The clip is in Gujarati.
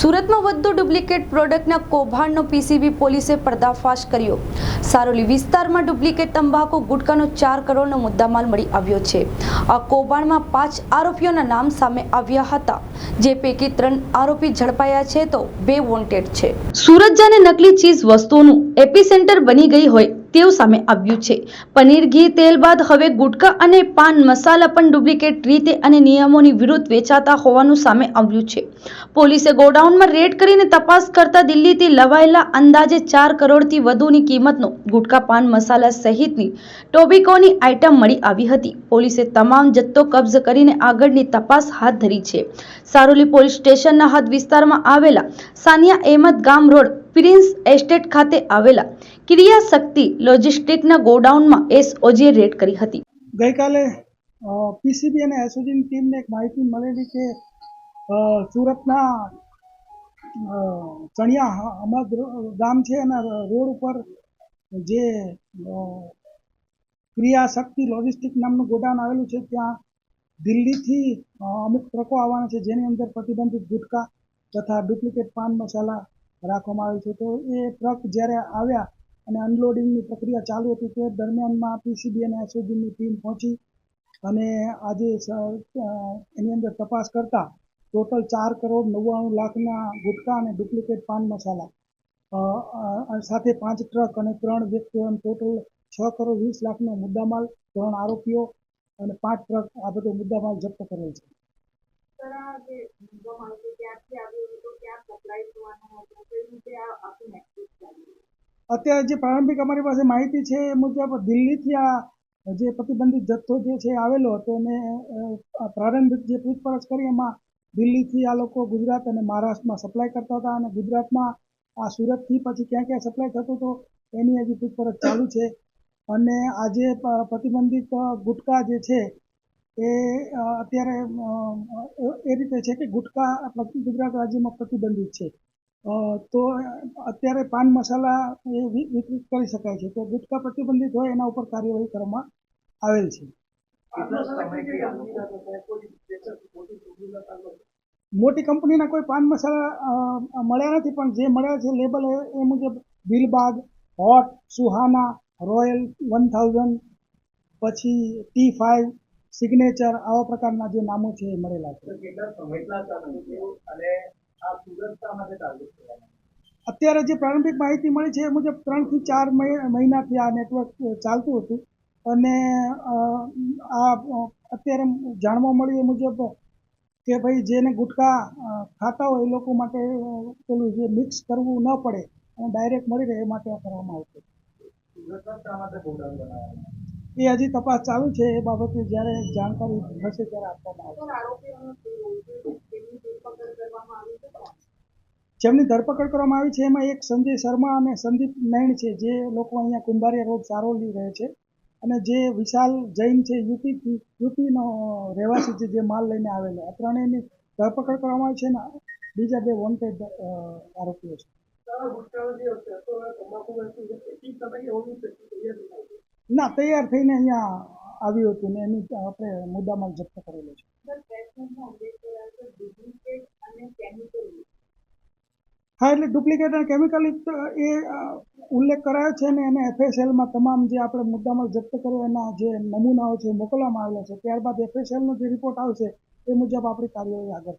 સુરતમાં વધુ ડુપ્લિકેટ પ્રોડક્ટના કૌભાંડનો પીસીબી પોલીસે પર્દાફાશ કર્યો. સારોલી વિસ્તારમાં ડુપ્લિકેટ તંબાકુ, ગુટકાનો ચાર કરોડનો મુદ્દામાલ મળી આવ્યો છે. આ કૌભાંડમાં પાંચ આરોપીઓના નામ સામે આવ્યા હતા. જે પૈકી ત્રણ આરોપી ઝડપાયા છે તો બે વોન્ટેડ છે. સુરત જાને નકલી ચીજ વસ્તુઓનું એપિસેન્ટર બની ગઈ હોય તેવું સામે આવ્યું છે. પનીર, ઘી, તેલ બાદ હવે ગુટકા અને પાન મસાલા પણ ડુપ્લિકેટ રીતે અને નિયમોની વિરુદ્ધ વેચાતા હોવાનું સામે આવ્યું છે. પોલીસે ગોડાઉનમાં રેડ કરીને તપાસ કરતા દિલ્હીથી લવાયેલા અંદાજે ચાર કરોડથી વધુની કિંમતનો ગુટકા, પાન મસાલા સહિતની ટોબિકોની આઇટમ મળી આવી હતી. પોલીસે તમામ જથ્થો કબ્જ કરીને આગળની તપાસ હાથ ધરી છે. સારોલી પોલીસ સ્ટેશનના હદ વિસ્તારમાં આવેલા સાનિયા અહેમદ ગામ રોડ, પ્રિન્સ એસ્ટેટ ખાતે આવેલા ક્રિયા શક્તિ લોજિસ્ટિકના ગોડાઉનમાં એસઓજીએ રેડ કરી હતી. ગઈકાલે પીસીબી અને એસઓજીની ટીમને એક માહિતી મળેલી કે સુરતના ચણિયા અમદ ગામ છે અને રોડ ઉપર જે ક્રિયાશક્તિ ક્રિયા શક્તિ લોજિસ્ટિક નામનું ગોડાઉન આવેલું છે, ત્યાં દિલ્હીથી અમુક ટ્રકો આવવાના છે, જેની અંદર પ્રતિબંધિત ગુટકા તથા ડુપ્લિકેટ પાન મસાલા રાખવામાં આવેલ છે. તો એ ટ્રક જ્યારે આવ્યા અને અનલોડિંગની પ્રક્રિયા ચાલુ હતી તે દરમિયાનમાં પીસીબી અને એસઓજીની ટીમ પહોંચી અને આજે એની અંદર તપાસ કરતા ટોટલ ચાર કરોડ નવ્વાણું લાખના ગુટકા અને ડુપ્લિકેટ પાન મસાલા. સાથે પાંચ ટ્રક અને ત્રણ વ્યક્તિઓ ટોટલ છ કરોડ વીસ લાખનો મુદ્દામાલ, ત્રણ આરોપીઓ અને પાંચ ટ્રક આ બધો મુદ્દામાલ જપ્ત કરેલ છે સર આ જે મૂંઝવણ છે ક્યાંથી આવ્યું હતું ક્યાં સપ્લાય થવાનું હતું કઈ રીતે આ આખું નેટવર્ક ચાલ્યું અત્યારે જે પ્રારંભિક અમારી પાસે માહિતી છે એ મુજબ દિલ્હીથી આ જે પ્રતિબંધિત જથ્થો જે છે આવેલો હતો અને પ્રારંભિક જે પૂછપરછ કરી એમાં દિલ્હીથી આ લોકો ગુજરાત અને મહારાષ્ટ્રમાં સપ્લાય કરતા હતા અને ગુજરાતમાં આ સુરતથી પછી ક્યાં ક્યાં સપ્લાય થતો હતો એની હજી પૂછપરછ ચાલુ છે. અને આજે પ્રતિબંધિત ગુટકા જે છે એ અત્યારે એ રીતે છે કે ગુટકા ગુજરાત રાજ્યમાં પ્રતિબંધિત છે. તો અત્યારે પાન મસાલા એ વિતરિત કરી શકાય છે. તો ગુટકા પ્રતિબંધિત હોય એના ઉપર કાર્યવાહી કરવામાં આવેલ છે. મોટી કંપનીના કોઈ પાન મસાલા મળ્યા નથી, પણ જે મળ્યા છે લેબલ એ મુજબ Dilbagh hot, Suhana, royal one thousand, પછી ટી ફાઇવ સિગ્નેચર આવા પ્રકારના જે નામો છે એ મળેલા છે. અત્યારે જે પ્રારંભિક માહિતી મળી છે એ મુજબ ત્રણથી ચાર મહિ- મહિનાથી આ નેટવર્ક ચાલતું હતું. અને આ અત્યારે જાણવા મળ્યું એ મુજબ કે ભાઈ જેને ગુટખા ખાતા હોય એ લોકો માટે પેલું જે મિક્સ કરવું ન પડે અને ડાયરેક્ટ મળી રહે એ માટે આ કરવામાં આવતું એ હજી તપાસ ચાલુ છે એ બાબતે જ્યારે જાણકારી થશે ત્યારે આપવામાં આવશે. જેમની ધરપકડ કરવામાં આવી છે, એમાં એક સંજય શર્મા અને સંદીપ નૈણ છે, જે લોકો અહીંયા કુંભારિયા રોડ સારોલી રહે છે. અને જે વિશાલ જૈન છે, યુપીથી, યુપીનો રહેવાસી છે, જે માલ લઈને આવેલો. આ ત્રણેયની ધરપકડ કરવામાં આવી છે ને, બીજા બે વોન્ટેડ આરોપીઓ છે. ના, તૈયાર થઈને અહીંયા આવ્યું હતું ને, એની આપણે મુદ્દામાલ જપ્ત કરેલો છે સર પ્રેસમાં ઉલ્લેખ કર્યો છે ડુપ્લિકેટ અને કેમિકલ હા, એટલે ડુપ્લિકેટ અને કેમિકલ એ ઉલ્લેખ કરાયો છે ને એને એફએસએલમાં તમામ જે આપણે મુદ્દામાં જપ્ત કર્યો, એના જે નમૂનાઓ છે મોકલવામાં આવેલા છે. ત્યારબાદ એફએસએલનો જે રિપોર્ટ આવશે, એ મુજબ આપણી કાર્યવાહી આગળ